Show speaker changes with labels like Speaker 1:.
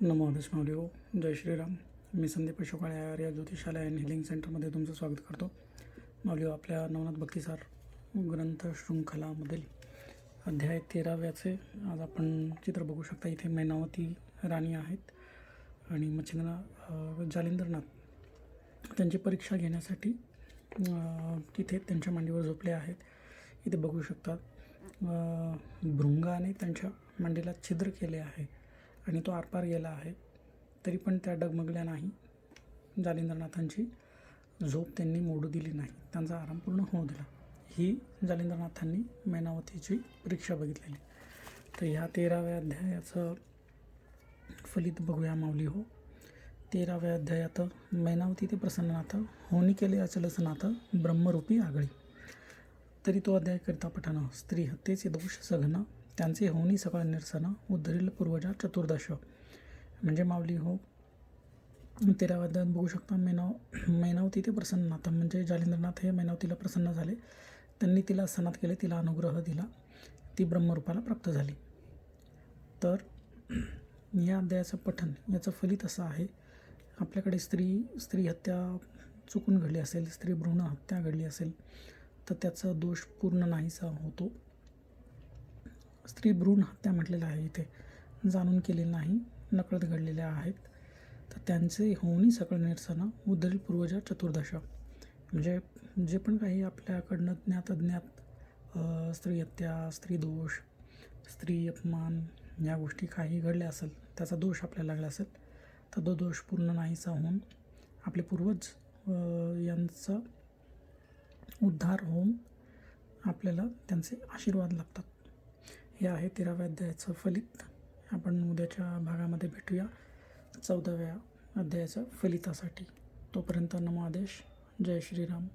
Speaker 1: नमो हरीश जय श्रीराम. मी Sandeep Ashokale Arya ज्योतिषालय and healing सेंटरमध्ये तुमचं स्वागत करतो. माऊलीओ आपल्या नवनाथ भक्तिसार ग्रंथ शृंखलामधील अध्याय तेराव्याचे आज आपण चित्र बघू शकता. इथे मैनावती राणी आहेत आणि मच्छिंद्र अ, जालिंदरनाथ त्यांची परीक्षा घेण्यासाठी तिथे त्यांच्या मांडीवर झोपले आहेत. इथे बघू शकतात भृंगाने त्यांच्या मांडीला छिद्र केले आहे. आणि तो आरपार गेला आहे. तरी पण त्या डगमगल्या नाही. जालिंद्रनाथांची झोप त्यांनी मोडू दिली नाही. त्यांचा आराम पूर्ण होऊ दिला. ही जालिंद्रनाथांनी मैनावतीची परीक्षा बघितलेली. तर ह्या तेराव्या अध्यायाचं फलित बघूया माऊली हो. तेराव्या अध्यायात मैनावती ते प्रसन्ननाथ होनी केले अचलसनाथ ब्रह्मरूपी आगळी. तरी तो अध्याय करता पठाण स्त्री हत्येचे दोष सघन त्यांचे होनी सकळ निरसन उद्धरील पूर्वजा चतुर्दश. म्हणजे माऊली हो तेराव्या अध्यायात बघू शकता मैनाव मैनावती ते प्रसन्ननाथ म्हणजे जालेंद्रनाथ हे मैनावतीला प्रसन्न झाले. त्यांनी तिला सनात केले तिला अनुग्रह दिला. ती ब्रह्मरूपाला प्राप्त झाली. तर या अध्यायाचं पठन याचं फलित असं आहे. आपल्याकडे स्त्री स्त्री हत्या चुकून घडली असेल स्त्री भ्रूण हत्या घडली असेल तर त्याचा दोष पूर्ण नाहीसा होतो. स्त्री भ्रूण हत्या म्हटलेलं आहे इथे. जाणून केले नाही नकळत घडलेल्या आहेत. तर त्यांचे होऊनही सकळ निरसनं उद्धरील पूर्वजा चतुर्दश. म्हणजे जे पण काही आपल्याकडनं ज्ञात अज्ञात स्त्री हत्या स्त्री दोष स्त्री अपमान या गोष्टी काही घडल्या असेल त्याचा दोष आपल्याला लागला असेल तर तो दोष पूर्ण नाहीसा होऊन आपले पूर्वज यांचं यांचा उद्धार होऊन आपल्याला त्यांचे आशीर्वाद लागतात. हे आहे तेराव्या अध्यायाचं फलित. आपण उद्याच्या भागामध्ये भेटूया. चौदाव्या अध्यायाच्या फलितासाठी. तोपर्यंत नमो आदेश. जय श्रीराम.